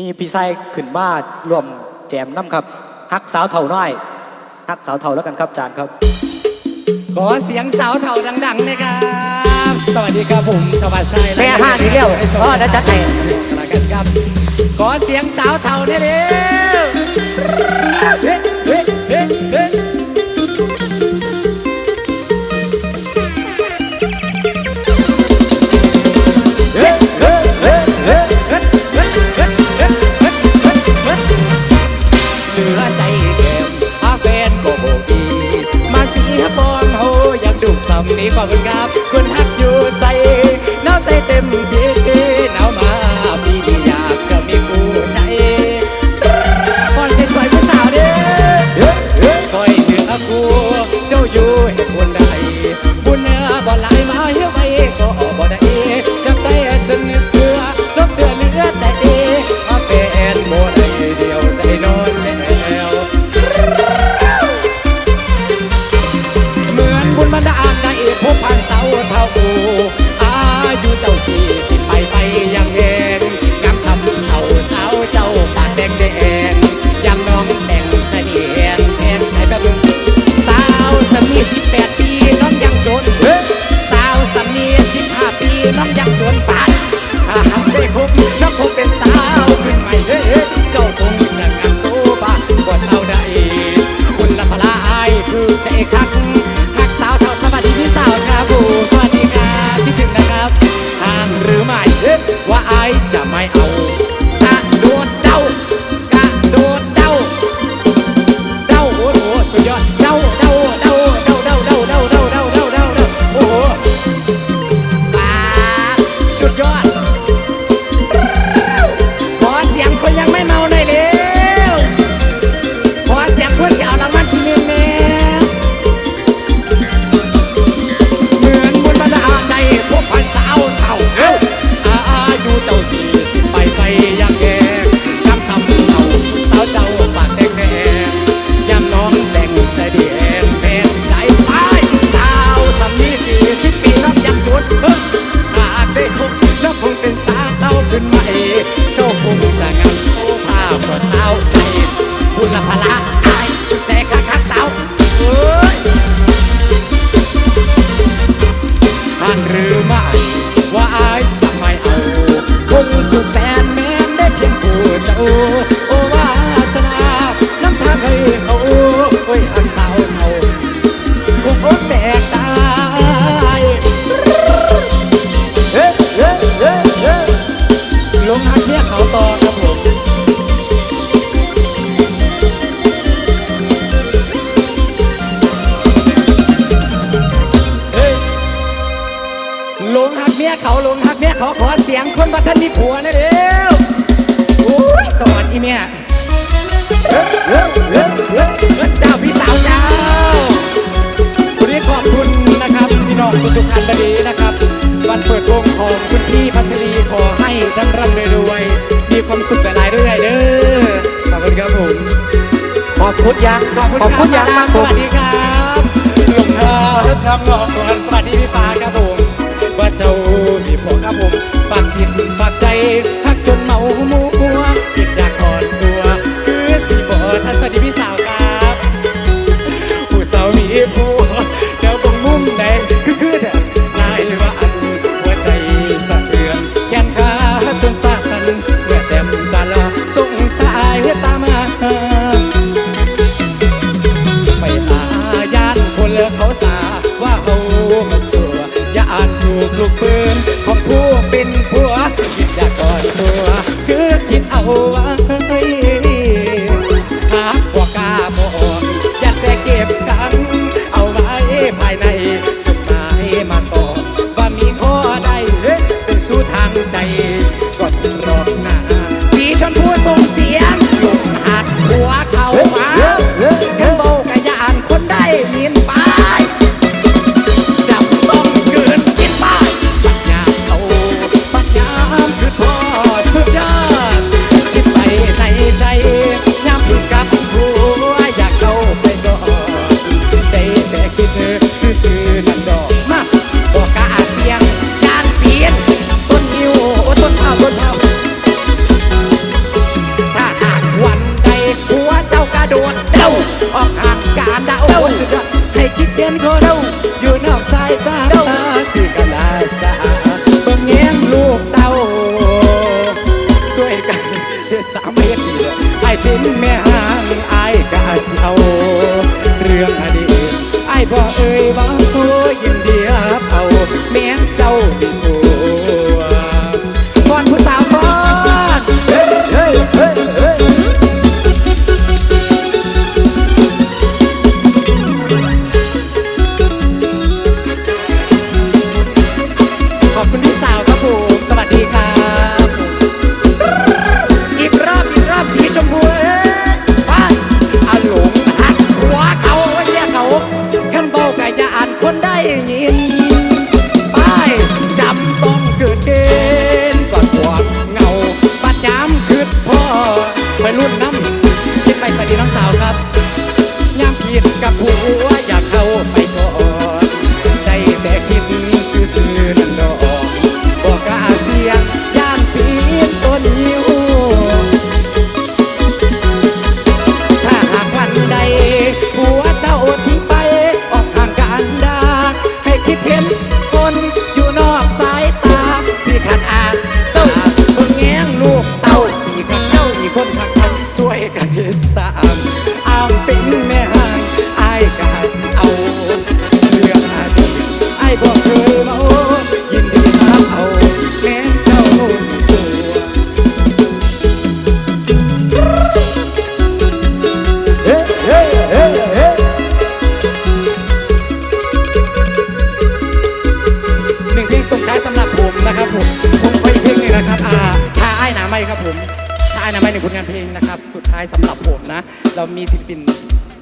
มีพี่ชายขึ้นมารวมแจมน้ำครับฮักสาวเท่าน้อยฮักสาวเท่าแล้วกันครับจานครับ ขอเสียงสาวเท่าดังๆนะครับ สวัสดีครับผมธรรมชัยแม่ห้านี่เร็วเออจะจัดให้ละกันครับ ขอเสียงสาวเท่าเนี่ยเร็วเฮ้เฮ้เฮ้ งหักเมียเขาลงหักเมียเขาขอเสียงคนบัทันมีผัวนะเด้อโอ้ยสอนอีเมียเจ้าพี่สาวเจ้าวันนี้ขอบคุณนะครับพี่น้องทุกท่านตนี้นะครับ วันเปิดวงของคุณพี่พัชรีขอให้ท่านร่ำรวยมีความสุขหลายๆเรื่ยเด้อขอบคุณครับผมขอบคุณยักษ์ขอบคุณยักษ์มากสวัสดีครับหลวงพ่อทำหลอกสวัสดีพี่ฟ้าครับ ว่าเจ้ามีผอครับผมฝากจิตฝากใจ ไอ้เป็นแม่ห่างไอ้กะเสียวเรื่องอดีตไอ้บ่เอ่ยว่าตัวยินดีรับเอาแม่เจ้าดีโอ สุดท้ายสำหรับผมนะ เรามีศิลปิน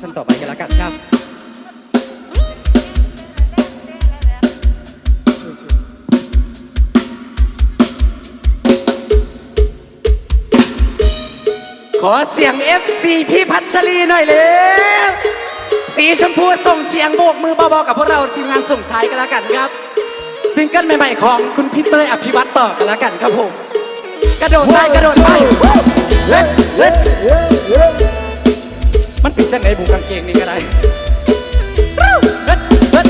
ชั้นต่อไปกันแล้วกันครับขอเสียง FC พี่พัชรีหน่อยเลยสีชมพูส่งเสียงโบกมือเบาๆกับพวกเราทีมงานส่งใช้กันแล้วกันครับ ซิงเกิลใหม่ๆของคุณพี่เต้ยอภิวัตต่อกันแล้วกันครับผม กระโดดไปกระโดดไป เฮ้ยเฮ้ยมันปิดจังไหนบุกกางเกงนี่ก็ได้เฮ้ยเฮ้ย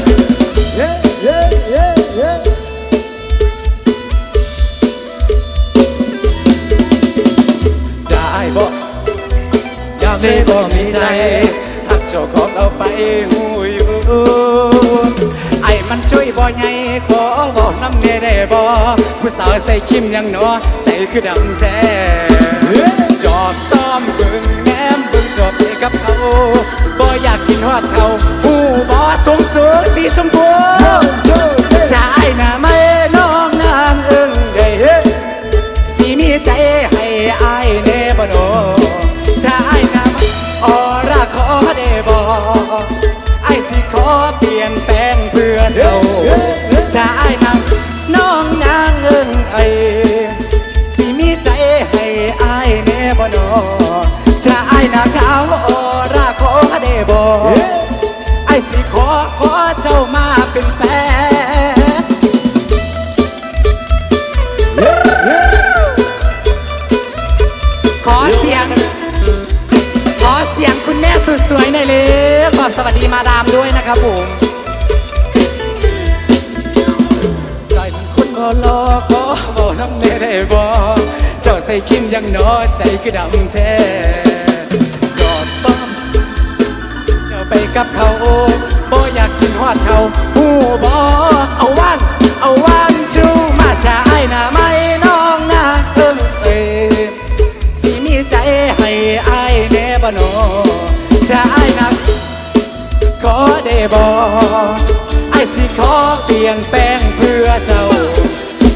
เฮ้เฮ้เฮ้เฮ้จะไอ้บอกอยากเลยบอกมีใจหักเจ้าของเอาไปหูอยู่ไอ้มันช่วยบ่ใหญ่ขอบอกน้ำเนได้บ่ผู้สาวใส่คิมยังหนอใจคือดำแท้ จอบซ้อมเบิ่งแนมเบิ่งจอบไปกับเขาบ่อยากกินฮอดเขาหูบ่สูงสูงสีชมพูชายหน้าไม่น้องนางอึ้งได้เฮ้สีมีใจให้อายเนบโนชายนำออราขอได้บอกไอายสิขอเปลี่ยนแปลงเพื่อเจ้าชายนำน้องนางเอิงไอ สุดสวยหน่อยเลยขอบสวัสดีมาดามด้วยนะครับผมใจมันคนบ่รอขอบอกน้ำเนได้บ่เจ้าใส่คิมยังนอใจคือดำแท้จอดซ้อมเจ้าไปกับเขาบ่อยากกินฮอดเขาหูบ เปลี่ยนแปลงเพื่อเจ้า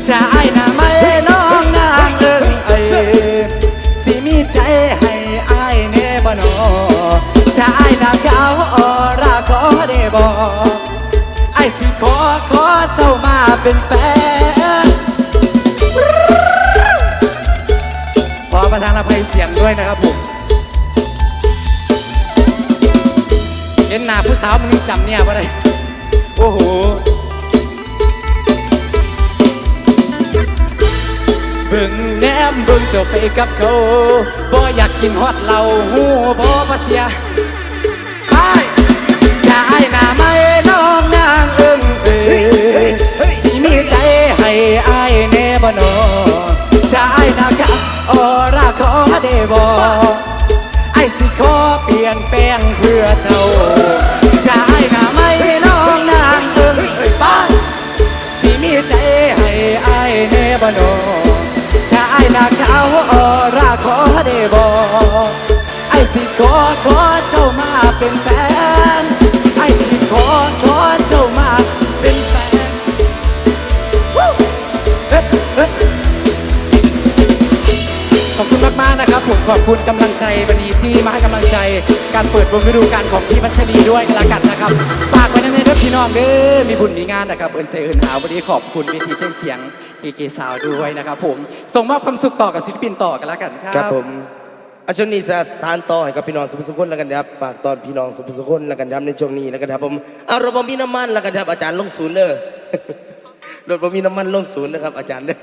ชายหน้าไม่น้องนาเอิ้มเอ้ยสิมีใจให้อายแน่บ่นอชายหน้าขาวออราขอได้บ่ไอ้ายสิขอขอเจ้ามาเป็นแฟนขอประทานอภัยเสียงด้วยนะครับผมเห็นหน้าผู้สาวมึงจำเนี่ยบ่ได้โอ้โห เบิ่งแนมเบิ่งเจ้าไปกับเขาบ่อยากกินฮอดเหล้าหูบ่บ่เสียไปชายหน้าไม่น้องนางเอิ้งเอ้ยสิมีใจให้ไอายแน่บ่นอชายหน้าขาวออราขอได้บ่ไอ้สิขอเปลี่ยนแปลงเพื่อเจ้าชายหน้าไม่น้องนางเอิ้งเอ้ยไปสิมีใจให้ไอายแน่บ่นอายหน้าขาวออราขอได้บ่ไอ้สิขอขอเจ้ามาเป็นแฟน ไอ้สิขอขอเจ้ามา มากนะครับผมขอบคุณกำลังใจวันนี้ที่มาให้กำลังใจการเปิดวงฤดูกาลของพี่พัชรีด้วยกันละกันนะครับ ฝากไว้ในเด้อพี่น้องเด้อมีบุญมีงานนะครับเอินเซเอินหาวันนี้ขอบคุณเวทีเครื่องเสียงเกเกสาวด้วยนะครับผมส่งมอบความสุขต่อกับศิลปินต่อกันละกันครับครับผมอาชนี้จะสานต่อให้กับพี่น้องสุภสุคนแล้วกันครับฝากตอนพี่น้องสุภสุคนแล้วกันครับในช่วงนี้แล้วกันครับผมอารมณ์มีน้ำมันแล้วกันครับอาจารย์ลงศูนย์เด้อรถบ่มีน้ำมันลงศูนย์นะครับอาจารย์เด้อ